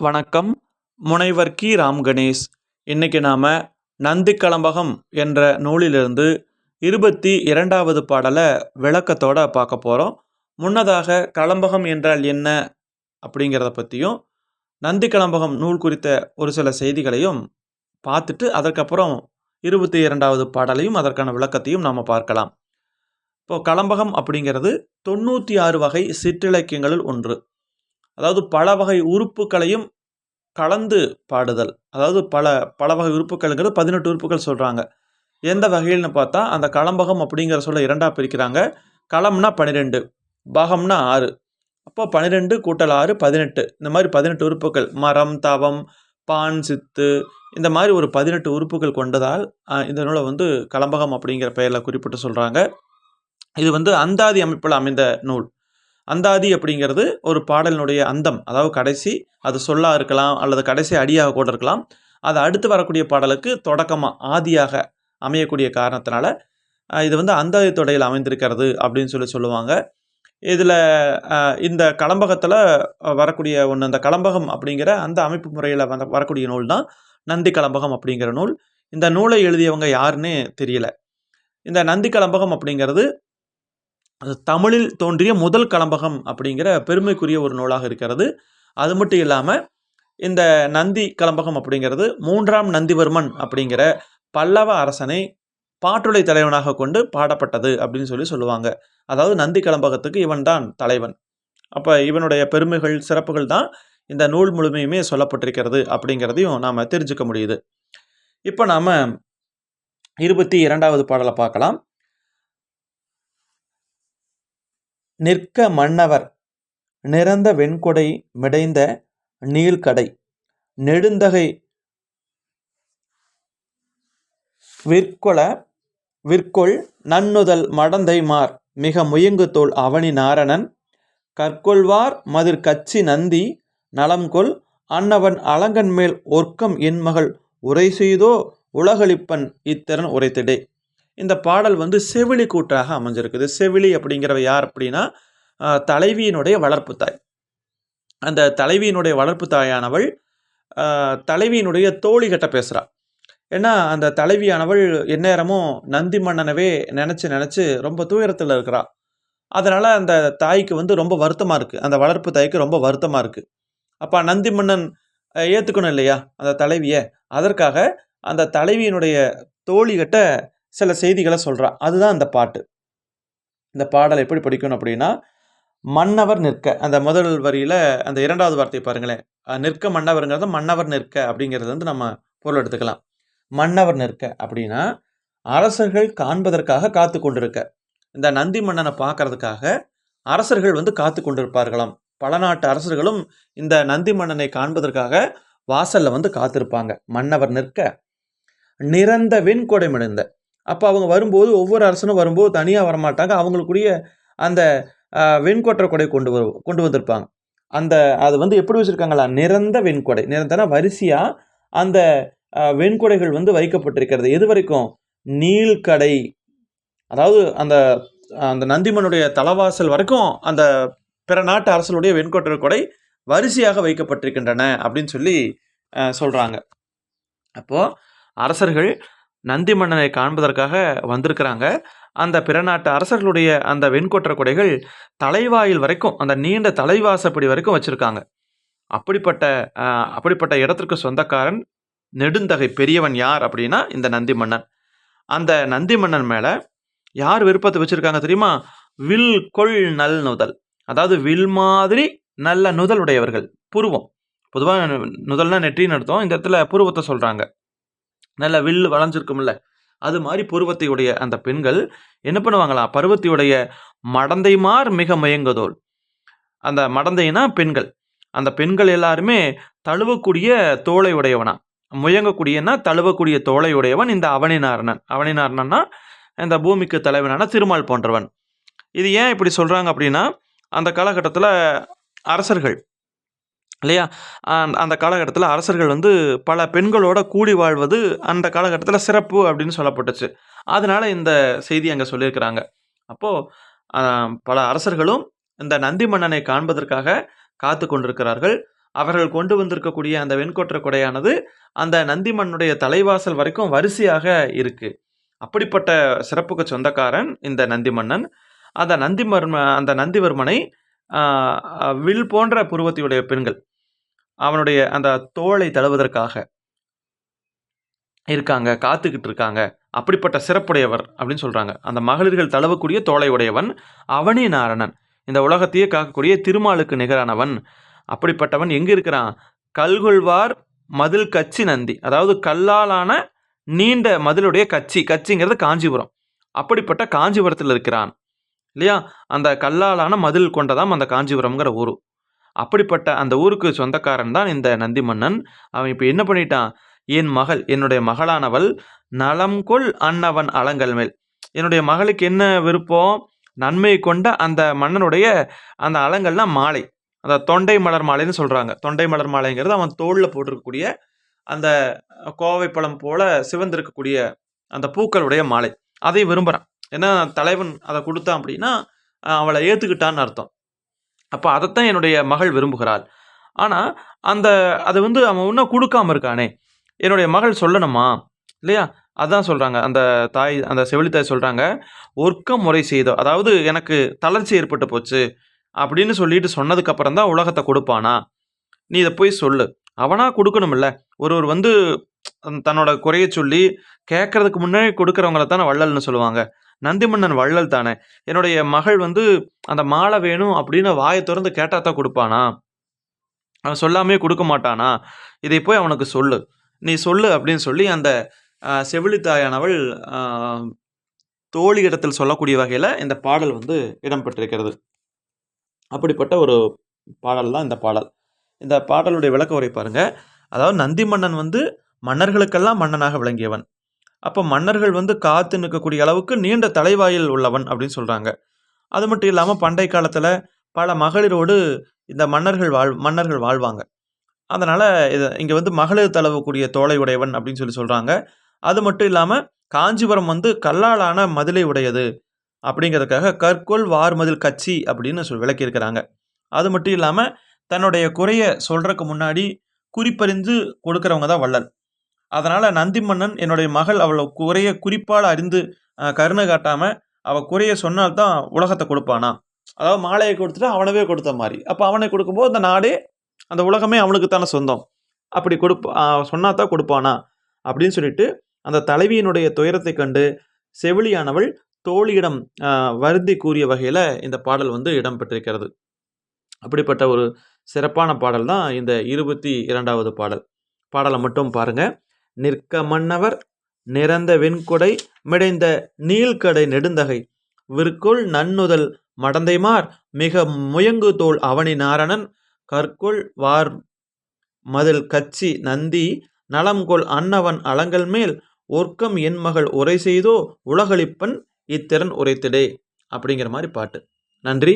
வணக்கம். முனைவர் கி. ராம் கணேஷ். இன்னைக்கு நாம் நந்தி கலம்பகம் என்ற நூலிலிருந்து இருபத்தி இரண்டாவது பாடலை விளக்கத்தோடு பார்க்க போகிறோம் முன்னதாக கலம்பகம் என்றால் என்ன அப்படிங்கிறத பற்றியும் நந்தி கலம்பகம் நூல் குறித்த ஒரு சில செய்திகளையும் பார்த்துட்டு அதற்கப்புறம் இருபத்தி இரண்டாவது பாடலையும் அதற்கான விளக்கத்தையும் நாம் பார்க்கலாம். இப்போது கலம்பகம் அப்படிங்கிறது தொண்ணூற்றி ஆறு வகை சிற்றிலக்கியங்களில் ஒன்று. அதாவது பல வகை உறுப்புகளையும் கலந்து பாடுதல். அதாவது பல பல வகை உறுப்புகள்ங்கிறது பதினெட்டு உறுப்புகள் சொல்கிறாங்க எந்த வகையில்னு பார்த்தா அந்த களம்பகம் அப்படிங்கிற சொல்ல இரண்டாக பிரிக்கிறாங்க. களம்னா பன்னிரெண்டு பாகம்னா ஆறு. அப்போ பன்னிரெண்டு கூட்டல் ஆறு பதினெட்டு. இந்த மாதிரி பதினெட்டு உறுப்புகள் மரம் தவம் பான் சித்து இந்த மாதிரி ஒரு பதினெட்டு உறுப்புகள் கொண்டதால் இந்த நூலை வந்து களம்பகம் அப்படிங்கிற பெயரில் குறிப்பிட்டு சொல்கிறாங்க இது வந்து அந்தாதி அமைப்பில் அமைந்த நூல். அந்தாதி அப்படிங்கிறது ஒரு பாடலினுடைய அந்தம். அதாவது கடைசி அது சொல்லாக இருக்கலாம் அல்லது கடைசி அடியாக கூட இருக்கலாம் அது அடுத்து வரக்கூடிய பாடலுக்கு தொடக்கமாக ஆதியாக அமையக்கூடிய காரணத்தினால இது வந்து அந்தாதி தொடையில் அமைந்திருக்கிறது அப்படின்னு சொல்லி சொல்லுவாங்க. இதில் இந்த களம்பகத்தில் வரக்கூடிய ஒன்று அந்த களம்பகம் அப்படிங்கிற அந்த அமைப்பு முறையில் வந்த வரக்கூடிய நூல் தான் நந்தி களம்பகம் அப்படிங்கிற நூல். இந்த நூலை எழுதியவங்க யாருன்னு தெரியல. இந்த நந்தி களம்பகம் அப்படிங்கிறது அது தமிழில் தோன்றிய முதல் களம்பகம் அப்படிங்கிற பெருமைக்குரிய ஒரு நூலாக இருக்கிறது. அது மட்டும் இல்லாமல் இந்த நந்தி களம்பகம் அப்படிங்கிறது மூன்றாம் நந்திவர்மன் அப்படிங்கிற பல்லவ அரசனை பாட்டுடை தலைவனாக கொண்டு பாடப்பட்டது அப்படின்னு சொல்லி சொல்லுவாங்க. அதாவது நந்தி களம்பகத்துக்கு இவன் தான் தலைவன். அப்போ இவனுடைய பெருமைகள் சிறப்புகள் தான் இந்த நூல் முழுமையுமே சொல்லப்பட்டிருக்கிறது அப்படிங்கிறதையும் நாம் தெரிஞ்சுக்க முடியுது. இப்போ நாம் இருபத்தி இரண்டாவது பாடலை பார்க்கலாம். நிற்க மன்னவர். நிறந்த வெண்கொடை மிடைந்த நீள்கடை. நெடுந்தகை விற்கொள விற்கொள் நன்னுதல் மடந்தை மார். மிக முயங்குதோள் அவனி நாரணன். கற்கொள்வார் மதிர் கச்சி நந்தி. நலம்கொள் அன்னவன் அலங்கன் மேல் ஒர்க்கம் என் மகள். உரை செய்தோ உலகளிப்பன் இத்திறன் உரைத்திடே. இந்த பாடல் வந்து செவிலி கூற்றாக அமைஞ்சிருக்குது. செவிலி அப்படிங்கிறவ யார் அப்படின்னா தலைவியினுடைய வளர்ப்பு தாய். அந்த தலைவியினுடைய வளர்ப்பு தாயானவள் தலைவியினுடைய தோழி கிட்ட பேசுகிறா ஏன்னா அந்த தலைவியானவள் எந்நேரமும் நந்தி மன்னனவே நினச்சி நினச்சி ரொம்ப துயரத்தில் இருக்கிறா. அதனால் அந்த தாய்க்கு வந்து ரொம்ப வருத்தமாக இருக்குது அந்த வளர்ப்பு தாய்க்கு ரொம்ப வருத்தமாக இருக்குது அப்போ நந்தி மன்னன் ஏற்றுக்கணும் இல்லையா? அந்த தலைவியை. அதற்காக அந்த தலைவியினுடைய தோழிகிட்ட சில செய்திகளை சொல்கிறா அதுதான் அந்த பாட்டு. இந்த பாடல் எப்படி படிக்கணும் அப்படின்னா மன்னவர் நிற்க. அந்த முதல் வரியில் அந்த இரண்டாவது வார்த்தையை பாருங்களேன். நிற்க மன்னவருங்கிறது மன்னவர் நிற்க அப்படிங்கிறது வந்து நம்ம பொருள் எடுத்துக்கலாம். மன்னவர் நிற்க அப்படின்னா அரசர்கள் காண்பதற்காக காத்து கொண்டிருக்க. இந்த நந்தி மன்னனை பார்க்கறதுக்காக அரசர்கள் வந்து காத்து கொண்டிருப்பார்களாம். பல நாட்டு அரசர்களும் இந்த நந்தி மன்னனை காண்பதற்காக வாசலில் வந்து காத்திருப்பாங்க. மன்னவர் நிற்க. நிறந்த வெண்கொடை மிடந்த அப்போ அவங்க வரும்போது ஒவ்வொரு அரசனும் வரும்போது தனியாக வரமாட்டாங்க. அவங்களுக்குரிய அந்த ஆஹ், வெண்கொற்ற கொடை கொண்டு வரு கொண்டு வந்திருப்பாங்க. அந்த அது வந்து எப்படி வச்சுருக்காங்களா? நிறந்த வெண்கொடை நிறந்தனா வரிசையாக அந்த வெண்கொடைகள் வந்து வைக்கப்பட்டிருக்கிறது. எது வரைக்கும்? நீள்கடை அதாவது அந்த அந்த நந்திமனுடைய தலவாசல் வரைக்கும் அந்த பிற நாட்டு அரசனுடைய வெண்கொற்ற கொடை வரிசையாக வைக்கப்பட்டிருக்கின்றன அப்படின்னு சொல்லி சொல்கிறாங்க அப்போது அரசர்கள் நந்தி மன்னனை காண்பதற்காக வந்திருக்கிறாங்க. அந்த பிறநாட்டு அரசர்களுடைய அந்த வெண்கொற்ற கொடைகள் தலைவாயில் வரைக்கும் அந்த நீண்ட தலைவாசப்படி வரைக்கும் வச்சுருக்காங்க. அப்படிப்பட்ட அப்படிப்பட்ட இடத்திற்கு சொந்தக்காரன் நெடுந்தகை பெரியவன் யார் அப்படின்னா இந்த நந்தி மன்னன் அந்த நந்தி மன்னன் மேலே யார் விருப்பத்தை வச்சுருக்காங்க தெரியுமா? வில் கொள் நல் நுதல். அதாவது வில் மாதிரி நல்ல நுதல் உடையவர்கள் புருவம். பொதுவாக நுதல்னா நெற்றின்னு எடுத்தோம் இந்த இடத்துல புருவத்தை சொல்கிறாங்க நல்ல வில்லு வளைஞ்சிருக்கும்ல. அது மாதிரி பருவத்தையுடைய அந்த பெண்கள் என்ன பண்ணுவாங்களாம் பருவத்தையுடைய மடந்தைமார் மிக முயங்குதோல் அந்த மடந்தைனா பெண்கள். அந்த பெண்கள் எல்லாருமே தழுவக்கூடிய தோலை உடையவனா. முயங்கக்கூடியன்னா தழுவக்கூடிய தோலை உடையவன் இந்த அவனினாரணன். அவனினாரணன்னா இந்த பூமிக்கு தலைவனான திருமால் போன்றவன். இது ஏன் இப்படி சொல்கிறாங்க அப்படின்னா அந்த காலகட்டத்தில் அரசர்கள் இல்லையா? அந்த காலகட்டத்தில் அரசர்கள் வந்து பல பெண்களோட கூடி வாழ்வது அந்த காலகட்டத்தில் சிறப்பு அப்படின்னு சொல்லப்பட்டுச்சு. அதனால் இந்த செய்தி அங்கே சொல்லியிருக்கிறாங்க. அப்போது பல அரசர்களும் இந்த நந்தி மன்னனை காண்பதற்காக காத்து கொண்டிருக்கிறார்கள். அவர்கள் கொண்டு வந்திருக்கக்கூடிய அந்த வெண்கொற்ற கொடையானது அந்த நந்திமன்னுடைய தலைவாசல் வரைக்கும் வரிசையாக இருக்குது அப்படிப்பட்ட சிறப்புக்கு சொந்தக்காரன் இந்த நந்திமன்னன் அந்த நந்திமர்ம அந்த நந்திவர்மனை வில் போன்ற புருவத்தையுடைய பெண்கள். அவனுடைய அந்த தோளை தழுவதற்காக இருக்காங்க காத்துக்கிட்டு இருக்காங்க. அப்படிப்பட்ட சிறப்புடையவர் அப்படின்னு சொல்கிறாங்க அந்த மகளிர்கள் தழுவக்கூடிய தோளை உடையவன் அவனே நாரணன். இந்த உலகத்தையே காக்கக்கூடிய திருமாலுக்கு நிகரானவன். அப்படிப்பட்டவன் எங்கே இருக்கிறான்? கல்கொள்வார் மதில் கச்சி நந்தி. அதாவது கல்லாலான நீண்ட மதிலுடைய கச்சி. கச்சிங்கிறது காஞ்சிபுரம். அப்படிப்பட்ட காஞ்சிபுரத்தில் இருக்கிறான். இல்லையா? அந்த கல்லாலான மதில் கொண்டதாம் அந்த காஞ்சிபுரம்ங்கிற ஊர். அப்படிப்பட்ட அந்த ஊருக்கு சொந்தக்காரன் தான் இந்த நந்தி மன்னன் அவன் இப்போ என்ன பண்ணிட்டான்? என் மகள் என்னுடைய மகளானவள் நலம் கொள் அன்னவன் அலங்கல் மேல். என்னுடைய மகளுக்கு என்ன விருப்பம்? நன்மை கொண்ட அந்த மன்னனுடைய அந்த அலங்கல்னா மாலை. அந்த தொண்டை மலர் மாலைன்னு சொல்கிறாங்க தொண்டை மலர் மாலைங்கிறது அவன் தோளில் போட்டிருக்கக்கூடிய அந்த கோவை பழம் போல சிவந்திருக்கக்கூடிய அந்த பூக்களுடைய மாலை. அதை விரும்புகிறான் ஏன்னா தலைவன் அதை கொடுத்தான் அப்படின்னா அவளை ஏற்றுக்கிட்டான்னு அர்த்தம். அப்போ அதைத்தான் என்னுடைய மகள் விரும்புகிறாள். ஆனால் அந்த அது வந்து அவன் இன்னும் கொடுக்காம இருக்கானே. என்னுடைய மகள் சொல்லணுமா? இல்லையா? அதான் சொல்கிறாங்க அந்த தாய் அந்த செவிலித்தாய் சொல்கிறாங்க ஒர்க்க முறை செய்தோ அதாவது எனக்கு தளர்ச்சி ஏற்பட்டு போச்சு அப்படின்னு சொல்லிட்டு சொன்னதுக்கப்புறம் தான் உலகத்தை கொடுப்பானா? நீ இதை போய் சொல்லு. அவனாக கொடுக்கணும்ல. ஒருவர் வந்து தன்னோட குறைய சொல்லி கேட்கறதுக்கு முன்னாடி கொடுக்குறவங்கள தானே வள்ளல்னு சொல்லுவாங்க. நந்திமன்னன் வள்ளல் தானே? என்னுடைய மகள் வந்து அந்த மாலை வேணும் அப்படின்னு வாயை திறந்து கேட்டால் தான் கொடுப்பானா? அவன் சொல்லாமே கொடுக்க மாட்டானா? இதை போய் அவனுக்கு சொல்லு. நீ சொல்லு அப்படின்னு சொல்லி அந்த செவிலித்தாயானவள் தோழி இடத்தில் சொல்லக்கூடிய வகையில் இந்த பாடல் வந்து இடம்பெற்றிருக்கிறது அப்படிப்பட்ட ஒரு பாடல் தான் இந்த பாடல். இந்த பாடலுடைய விளக்க உரை பாருங்க. அதாவது நந்தி மன்னன் வந்து மன்னர்களுக்கெல்லாம் மன்னனாக விளங்கியவன். அப்போ மன்னர்கள் வந்து காத்து நிற்கக்கூடிய அளவுக்கு நீண்ட தலைவாயில் உள்ளவன் அப்படின்னு சொல்கிறாங்க அது மட்டும் இல்லாமல் பண்டை காலத்தில் பல மகளிரோடு இந்த மன்னர்கள் வாழ் மன்னர்கள் வாழ்வாங்க. அதனால் இது இங்கே வந்து மகளிர் தழுவக்கூடிய தோலை உடையவன் அப்படின்னு சொல்லி சொல்கிறாங்க அது மட்டும் இல்லாமல் காஞ்சிபுரம் வந்து கல்லாலான மதிலை உடையது அப்படிங்கிறதுக்காக கற்கொள் வார்மதில் கட்சி அப்படின்னு சொல் விளக்கியிருக்கிறாங்க. அது மட்டும் இல்லாமல் தன்னுடைய குறைய சொல்கிறதுக்கு முன்னாடி குறிப்பறிந்து கொடுக்கறவங்க தான் வள்ளல். அதனால் நந்தி மன்னன் என்னுடைய மகள் அவளை குறைய குறிப்பால் அறிந்து கருணை காட்டாமல் அவள் குறைய சொன்னால்தான் உலகத்தை கொடுப்பானா? அதாவது மாலையை கொடுத்துட்டு அவனவே கொடுத்த மாதிரி. அப்போ அவனை கொடுக்கும்போது அந்த நாடே அந்த உலகமே அவனுக்கு தானே சொந்தம். அப்படி கொடுப்பா சொன்னா தான் கொடுப்பானா? அப்படின்னு சொல்லிட்டு அந்த தலைவியினுடைய துயரத்தை கண்டு செவிலியானவள் தோழியிடம் வருந்தி கூறிய வகையில் இந்த பாடல் வந்து இடம்பெற்றிருக்கிறது. அப்படிப்பட்ட ஒரு சிறப்பான பாடல் தான் இந்த இருபத்தி இரண்டாவது பாடல். பாடலை மட்டும் பாருங்கள் நிற்க மன்னவர் நிறந்த வெண்கொடை மிடைந்த நீள்கடை நெடுந்தகை. விற்கொள் நன்னுதல் மடந்தைமார் மிக முயங்கு தோல் அவனி நாரணன். கற்கொள் வார் மதில் கச்சி நந்தி நலம்கொள் அன்னவன் அலங்கல் மேல். ஒர்க்கம் என் மகள் உரை செய்தோ உலகளிப்பன் இத்திறன் உரைத்திடே. அப்படிங்கிற மாதிரி பாட்டு. நன்றி.